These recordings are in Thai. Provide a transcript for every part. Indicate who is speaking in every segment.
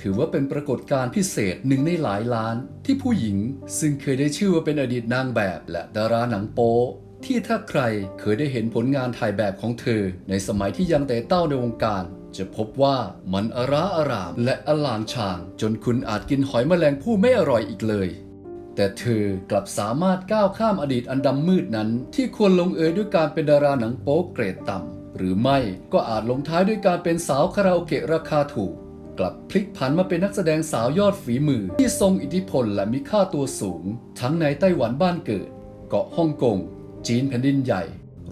Speaker 1: ถือว่าเป็นปรากฏการณ์พิเศษหนึ่งในหลายล้าน ที่ผู้หญิงซึ่งเคยได้ชื่อว่าเป็นอดีตนางแบบ และดาราหนังโป๊ที่ถ้าใครเคยได้เห็นผลงานถ่ายแบบของเธอ ในสมัยที่ยังแต่เต้าในวงการ จะพบว่ามันอราอารามและอลางชาง จนคุณอาจกินหอยแมลงผู้ไม่อร่อยอีกเลย แต่เธอกลับสามารถก้าวข้ามอดีตอันดำมืดนั้น ที่ควรลงเอยด้วยการเป็นดาราหนังโป๊เกรดต่ำหรือไม่ก็อาจลงท้ายด้วยการเป็นสาวคาราโอเกะราคาถูก กลับพลิกผันมาเป็นนักแสดงสาวยอดฝีมือ ที่ทรงอิทธิพลและมีค่าตัวสูง ทั้งในไต้หวันบ้านเกิด เกาะฮ่องกง จีนแผ่นดินใหญ่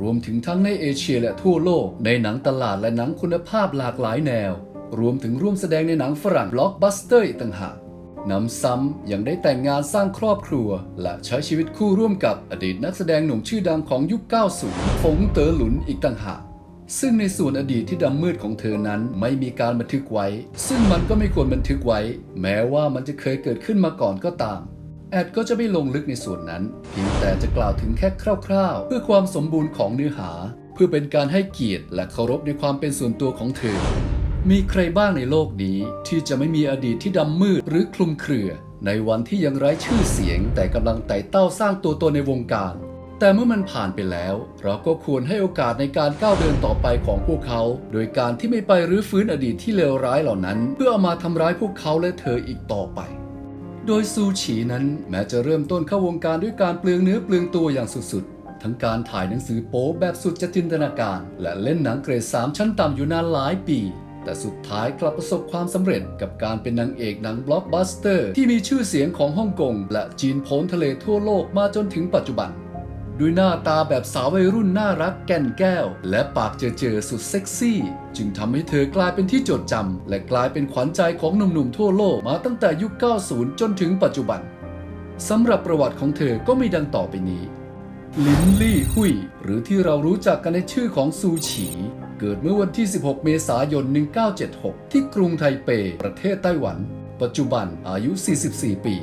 Speaker 1: รวมถึงทั้งในเอเชียและทั่วโลก ในหนังตลาดและหนังคุณภาพหลากหลายแนว รวมถึงร่วมแสดงในหนังฝรั่งบล็อกบัสเตอร์อีกต่างหากนำซ้ำยังได้แต่งงานสร้างครอบครัว และใช้ชีวิตคู่ร่วมกับอดีตนักแสดงหนุ่มชื่อดังของยุค 90 ฟงเต๋อหลุนอีกต่างหาก ซึ่งในส่วนอดีตที่ดำมืดของเธอนั้นไม่มีการบันทึกไว้ ซึ่งมันก็ไม่ควรบันทึกไว้ แม้ว่ามันจะเคยเกิดขึ้นมาก่อนก็ตาม แอดก็จะไม่ลงลึกในส่วนนั้น เพียงแต่จะกล่าวถึงแค่คร่าวๆ เพื่อความสมบูรณ์ของเนื้อหา เพื่อเป็นการให้เกียรติและเคารพในความเป็นส่วนตัวของเธอ มีใครบ้างในโลกนี้ ที่จะไม่มีอดีตที่ดำมืดหรือคลุมเครือ ในวันที่ยังไร้ชื่อเสียง แต่กำลังไต่เต้าสร้างตัวตนในวงการ แต่เมื่อมันผ่านไปแล้ว เราก็ควรให้โอกาสในการก้าวเดินต่อไปของพวกเขา โดยการที่ไม่ไปรื้อฟื้นอดีตที่เลวร้ายเหล่านั้น เพื่อเอามาทำร้ายพวกเขาและเธออีกต่อไป โดยซูฉีนั้นแม้จะเริ่มต้นเข้าวงการด้วยการเปลืองเนื้อเปลืองตัวอย่างสุดๆ ทั้งการถ่ายหนังสือโป๊แบบสุดจะจินตนาการ และเล่นหนังเกรด3ชั้นต่ำอยู่นานหลายปีแต่สุดท้ายกลับประสบความสำเร็จกับการเป็นนางเอกหนังบล็อกบัสเตอร์ ที่มีชื่อเสียงของฮ่องกง และจีนโพ้นทะเลทั่วโลกมาจนถึงปัจจุบัน ด้วยหน้าตาแบบสาววัยรุ่นน่ารักแก่นแก้ว และปากเจอๆสุดเซ็กซี่ จึงทำให้เธอกลายเป็นที่จดจำและกลายเป็นขวัญใจของหนุ่มๆทั่วโลกมาตั้งแต่ยุค 90 จนถึงปัจจุบันสำหรับประวัติของเธอก็มีดังต่อไปนี้ ลินลี่หุย หรือที่เรารู้จักกันในชื่อของซูฉีเกิดเมื่อวันที่ 16 เมษายน 1976 ที่กรุงไทเป ประเทศไต้หวัน ปัจจุบันอายุ 44 ปี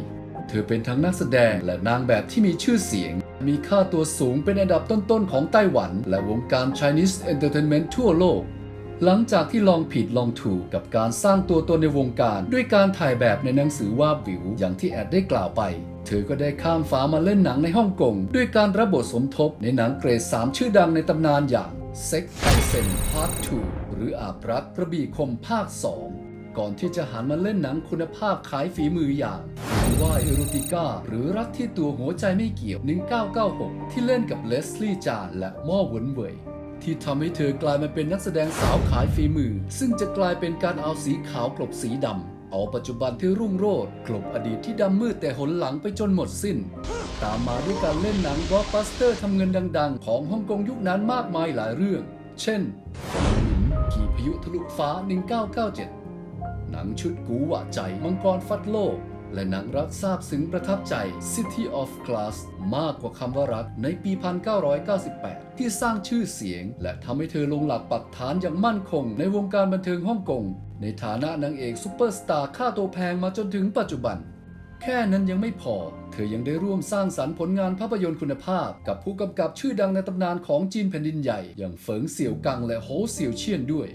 Speaker 1: เธอเป็นทั้งนักแสดงและนางแบบที่มีชื่อเสียง มีค่าตัวสูงเป็นอันดับต้นๆของไต้หวัน และวงการ Chinese Entertainment ทั่วโลก หลังจากที่ลองผิดลองถูกกับการสร้างตัวตนในวงการ ด้วยการถ่ายแบบในหนังสือว่าบวิว อย่างที่แอดได้กล่าวไป เธอก็ได้ข้ามฟ้ามาเล่นหนังในฮ่องกงด้วยการรับบทสมทบในหนังเกรด 3 ชื่อดังในตำนานอย่าง Sex and Sen Part 2หรืออาบรักกระบี่คมภาค 2 ก่อนที่จะหันมาเล่นหนังคุณภาพขายฝีมืออย่างว่าเอโรติก้าหรือรักที่ตัวหัวใจไม่เกี่ยว 1996 ที่เล่นกับเลสลี่จานและม่อหวนเวยที่ทำให้เธอกลายมาเป็นนักแสดงสาวขายฝีมือ ซึ่งจะกลายเป็นการเอาสีขาวกลบสีดำเอาปัจจุบันที่รุ่งโรจน์กลบอดีตที่ดำมืดแต่หนหลังไปจนหมดสิ้น ตามมาด้วยการเล่นหนังบล็อกบัสเตอร์ทำเงินดังๆ ของฮ่องกงยุคนั้นมากมายหลายเรื่อง เช่นขี่พายุทะลุฟ้า 1997 งชุดกูหวะใจ มังกรฟัดโลก และหนังรักซาบซึ้งประทับใจ City of Glass มากกว่าคำว่ารักในปี 1998 ที่สร้างชื่อเสียง และทำให้เธอลงหลักปักฐานอย่างมั่นคงในวงการบันเทิงฮ่องกง ในฐานะนางเอกซุปเปอร์สตาร์ค่าตัวแพงมาจนถึงปัจจุบันแค่นั้นยังไม่พอ เธอยังได้ร่วมสร้างสรรค์ผลงานภาพยนตร์คุณภาพ กับผู้กำกับชื่อดังในตำนานของจีนแผ่นดินใหญ่ อย่างเฟิงเสี่ยวกังและโฮเสี่ยวเชียนด้วย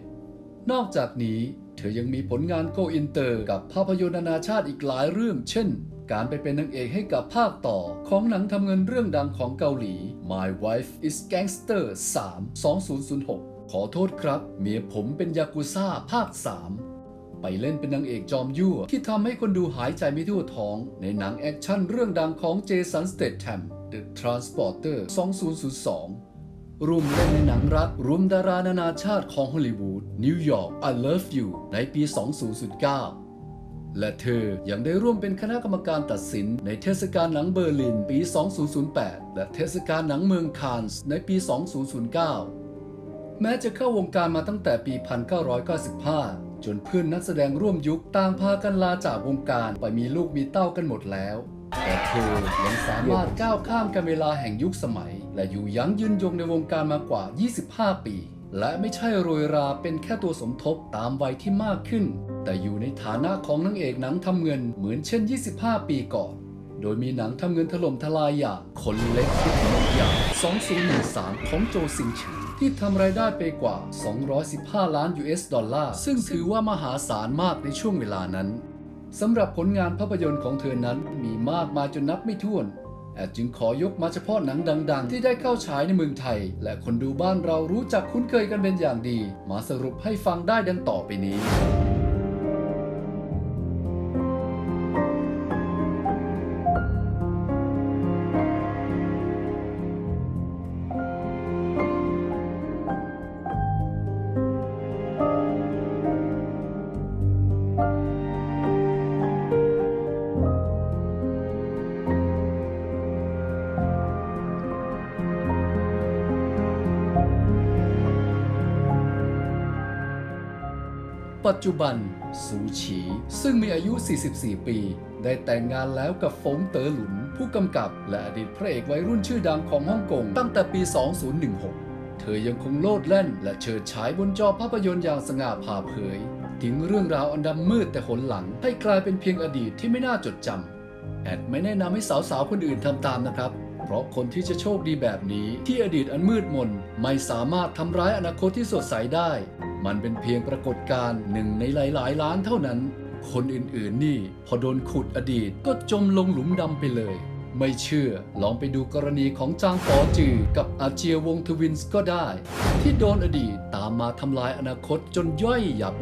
Speaker 1: นอกจากนี้ เธอยังมีผลงานโกอินเตอร์กับภาพยนตร์นานาชาติอีกหลายเรื่อง เช่น การไปเป็นนางเอกให้กับภาคต่อ ของหนังทำเงินเรื่องดังของเกาหลี My Wife is Gangster 3 2006 ขอโทษครับ เมียผมเป็นยากุซ่าภาค 3 ไปเล่นเป็นนางเอกจอมยั่ว ที่ทำให้คนดูหายใจไม่ทั่วท้อง ในหนังแอคชั่นเรื่องดังของเจสันสเตทแ m The Transporter 2002 ร่วมเล่นในหนังรักรวมดารานานาชาติของฮอลลีวูดนิวยอร์ก I Love You ในปี 2009 และเธอยังได้ร่วมเป็นคณะกรรมการตัดสินในเทศกาลหนังเบอร์ลินปี 2008 และเทศกาลหนังเมืองคานส์ในปี 2009 แม้จะเข้าวงการมาตั้งแต่ปี 1995จนเพื่อนนักแสดงร่วมยุคต่างพากันลาจากวงการไปมีลูกมีเต้ากันหมดแล้ว แต่เธอยังสามารถก้าวข้ามกันเวลาแห่งยุคสมัย และอยู่ยั้งยืนยงในวงการมากว่า 25 ปี และไม่ใช่โรยราเป็นแค่ตัวสมทบตามวัยที่มากขึ้น แต่อยู่ในฐานะของนางเอกหนังทำเงินเหมือนเช่น 25 ปีก่อนโดยมีหนังทำเงินถล่มทลายอย่างคนเล็กที่ถนนอย่าง 2013 ของโจซิงฉือที่ทำรายได้ไปกว่า 215 ล้าน US ดอลลาร์ ซึ่งถือว่ามหาศาลมากในช่วงเวลานั้น สำหรับผลงานภาพยนตร์ของเธอนั้นมีมากมายจนนับไม่ถ้วนแอดจึงขอยกมาเฉพาะหนังดัง ๆ ที่ได้เข้าฉายในเมืองไทย และคนดูบ้านเรารู้จักคุ้นเคยกันเป็นอย่างดี มาสรุปให้ฟังได้ดังต่อไปนี้ ปัจจุบันสูฉีซึ่งมีอายุ 44 ปี ได้แต่งงานแล้วกับฟงเต๋อหลุน ผู้กำกับและอดีตพระเอกวัยรุ่นชื่อดังของฮ่องกงตั้งแต่ปี 2016 เธอยังคงโลดแล่น และเฉิดฉายบนจอภาพยนตร์อย่างสง่าผ่าเผยทิ้งเรื่องราวอันดำมืดแต่หนหลัง ให้กลายเป็นเพียงอดีตที่ไม่น่าจดจำแอดไม่แนะนำให้สาวๆคนอื่นทำตามนะครับ เพราะคนที่จะโชคดีแบบนี้ ที่อดีตอันมืดมนไม่สามารถทำร้ายอนาคตที่สดใสได้ มันเป็นเพียงปรากฏการณ์หนึ่งในหลายๆ ล้านเท่านั้น คนอื่นๆนี่พอโดนขุดอดีตก็จมลงหลุมดำไปเลย ไม่เชื่อลองไปดูกรณีของจางปอจือกับอาเจียวงทวินส์ก็ได้ ที่โดนอดีตตามมาทำลายอนาคตจนย่อยยับ